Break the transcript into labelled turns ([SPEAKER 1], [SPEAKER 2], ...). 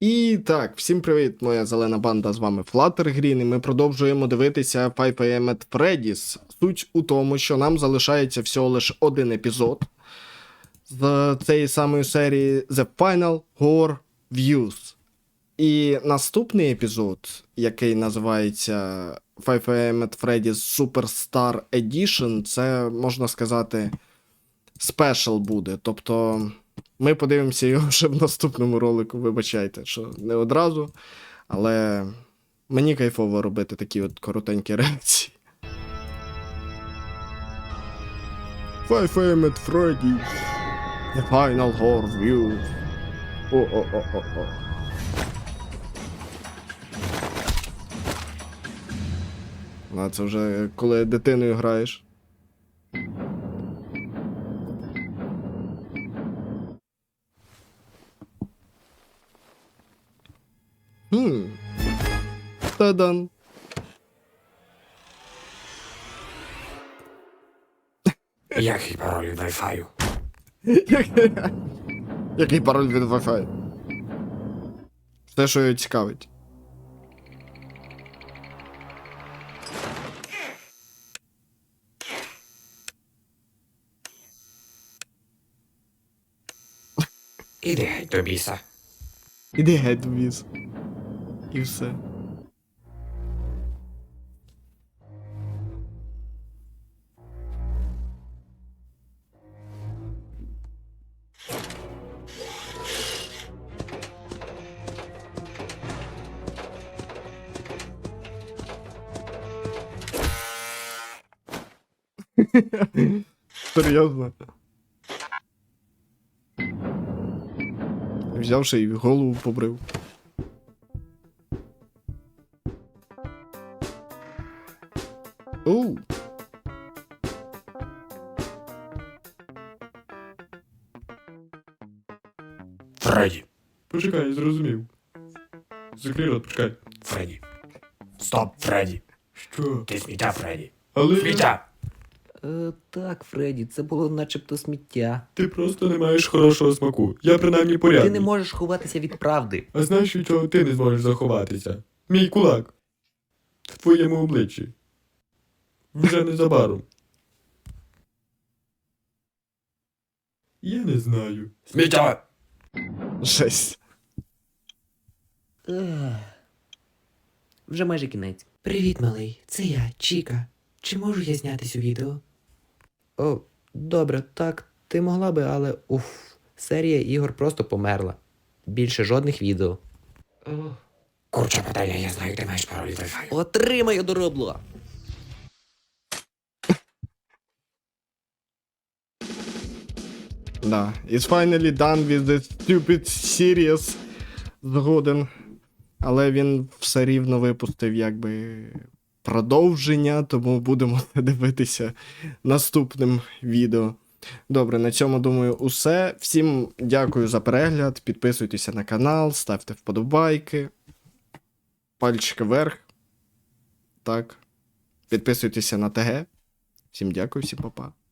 [SPEAKER 1] І так, всім привіт, моя зелена банда, з вами Fluttergreen, і ми продовжуємо дивитися 5 AM at Freddy's. Суть у тому, що нам залишається всього лише один епізод з цієї самої серії The Final Horror Views. І наступний епізод, який називається 5 AM at Freddy's Superstar Edition, це можна сказати спешл буде. Тобто. Ми подивимося його вже в наступному ролику, вибачайте, що не одразу. Але мені кайфово робити такі от коротенькі реакції. Five AM at Freddy's. The final horror view. О-о-о-о-о. А це вже коли дитиною граєш. Хм. Та-дан.
[SPEAKER 2] Який пароль від Wi-Fi?
[SPEAKER 1] Який пароль від Wi-Fi? Те, що його цікавить.
[SPEAKER 2] Іди геть до біса.
[SPEAKER 1] Іди геть в віз. І все. Серйозно. Взявши і голову побрив. Оу.
[SPEAKER 2] Фредді.
[SPEAKER 3] Почекай, я зрозумів. Закрий рот, почекай.
[SPEAKER 2] Фредді. Стоп, Фредді.
[SPEAKER 3] Що?
[SPEAKER 2] Ти сміття, Фредді.
[SPEAKER 3] Але
[SPEAKER 2] Сміття.
[SPEAKER 4] Е, так, Фредді, це було начебто сміття.
[SPEAKER 3] ти просто не маєш хорошого смаку. Я принаймні порядний.
[SPEAKER 4] Ти не можеш ховатися від правди.
[SPEAKER 3] А знаєш, від чого ти не зможеш заховатися? Мій кулак. В твоєму обличчі. Вже незабаром. Я не знаю.
[SPEAKER 2] Сміття.
[SPEAKER 1] Жесть.
[SPEAKER 4] Ех. Вже майже кінець. Привіт, малий. Це я, Чіка. Чи можу я знятись у відео? О, добре, так, ти могла би, але уф, серія ігор просто померла. Більше жодних відео.
[SPEAKER 2] Курча пательня, я знаю, ти маєш пароль Wi-Fi.
[SPEAKER 4] Отримай одоробло!
[SPEAKER 1] Да. It's finally done with the stupid series. Згоден. Але він все рівно випустив якби продовження, тому будемо дивитися наступним відео. Добре, на цьому думаю, усе. Всім дякую за перегляд. Підписуйтеся на канал, ставте вподобайки. Пальчики вверх. Так. Підписуйтеся на ТГ. Всім дякую, всім па-па.